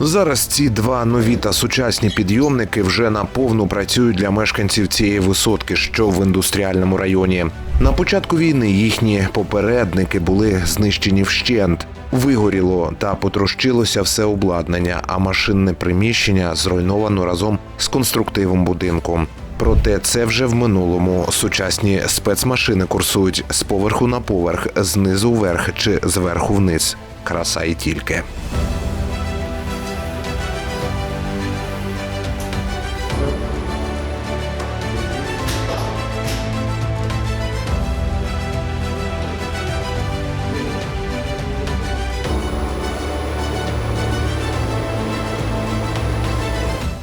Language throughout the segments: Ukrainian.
Зараз ці два нові та сучасні підйомники вже наповну працюють для мешканців цієї висотки, що в індустріальному районі. На початку війни їхні попередники були знищені вщент. Вигоріло та потрощилося все обладнання, а машинне приміщення зруйновано разом з конструктивом будинку. Проте це вже в минулому. Сучасні спецмашини курсують з поверху на поверх, знизу вверх чи зверху вниз. Краса і тільки.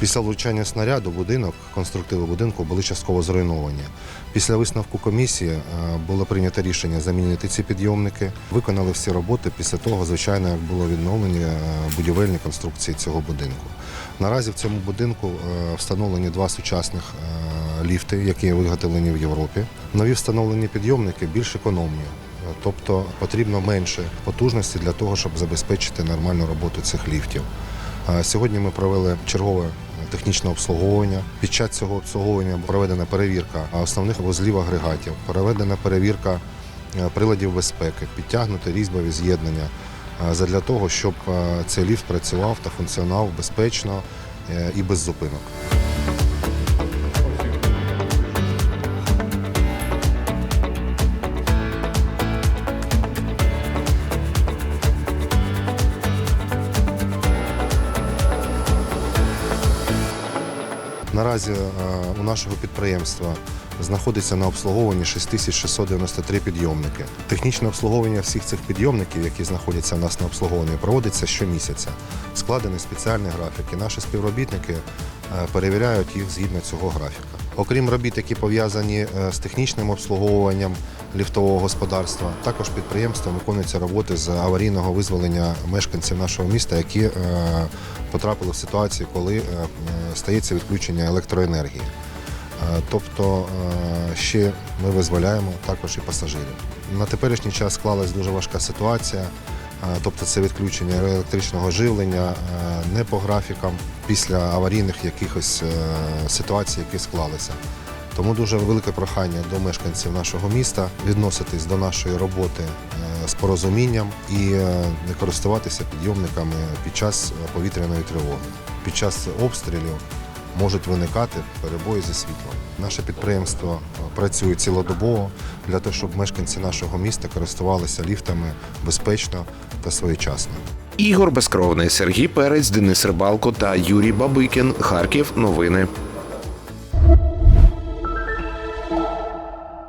Після влучання снаряду будинок, конструктиви будинку були частково зруйновані. Після висновку комісії е, було прийнято рішення замінити ці підйомники. Виконали всі роботи після того, звичайно, як було відновлені е, будівельні конструкції цього будинку. Наразі в цьому будинку е, встановлені два сучасних ліфти, які виготовлені в Європі. Нові встановлені підйомники більш економні. Тобто потрібно менше потужності для того, щоб забезпечити нормальну роботу цих ліфтів. Сьогодні ми провели чергове технічне обслуговування. Під час цього обслуговування проведена перевірка основних вузлів агрегатів, проведена перевірка е, приладів безпеки, підтягнуті різьбові з'єднання для задля того, щоб е, цей ліфт працював та функціонував безпечно е, і без зупинок. Наразі е, у нашого підприємства знаходиться на обслуговуванні 6693 підйомники. Технічне обслуговування всіх цих підйомників, які знаходяться у нас на обслуговуванні, проводиться щомісяця. Складені спеціальні графіки. Наші співробітники е, перевіряють їх згідно цього графіка. Окрім робіт, які пов'язані е, з технічним обслуговуванням ліфтового господарства, також підприємством виконуються роботи з аварійного визволення мешканців нашого міста, які потрапили в ситуацію, коли е, е, стається відключення електроенергії. Е, Тобто ще ми визволяємо також і пасажирів. На теперішній час склалась дуже важка ситуація, тобто це відключення електричного живлення не по графікам після аварійних якихось ситуацій, які склалися. Тому дуже велике прохання до мешканців нашого міста відноситись до нашої роботи е, з порозумінням і е, не користуватися підйомниками під час повітряної тривоги. Під час обстрілів можуть виникати перебої зі світлом. Наше підприємство е, працює цілодобово для того, щоб мешканці нашого міста користувалися ліфтами безпечно та своєчасно. Ігор Безкровний, Сергій Перець, Денис Рибалко та Юрій Бабикін. Харків. Новини.